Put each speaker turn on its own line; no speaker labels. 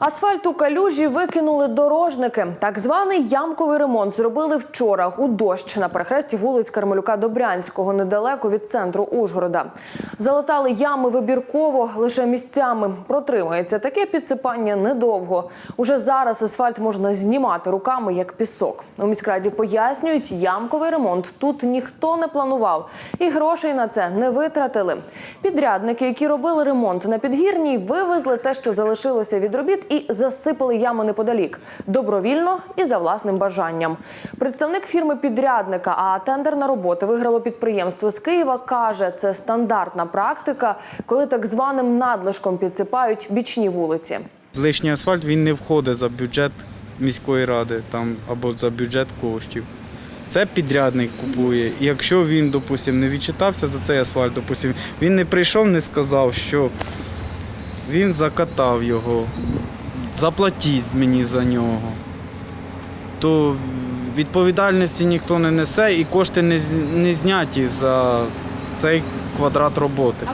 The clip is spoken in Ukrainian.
Асфальт у калюжі викинули дорожники. Так званий ямковий ремонт зробили вчора у дощ на перехресті вулиць Кармелюка Добрянського, недалеко від центру Ужгорода. Залатали ями вибірково лише місцями. Протримається таке підсипання недовго. Уже зараз асфальт можна знімати руками як пісок. У міськраді пояснюють, ямковий ремонт тут ніхто не планував і грошей на це не витратили. Підрядники, які робили ремонт на підгірній, вивезли те, що залишилося від робіт, і засипали ями неподалік добровільно і за власним бажанням. Представник фірми підрядника, а тендер на роботи виграло підприємство з Києва. каже, це стандартна практика, коли так званим надлишком підсипають бічні вулиці.
Лишній асфальт він не входить за бюджет міської ради там, або за бюджет коштів. Це підрядник купує. І якщо він, допустим, не відчитався за цей асфальт, допустим, він не прийшов, не сказав, що він закатав його, заплатіть мені за нього, то відповідальності ніхто не несе і кошти не, зняті за цей квадрат роботи.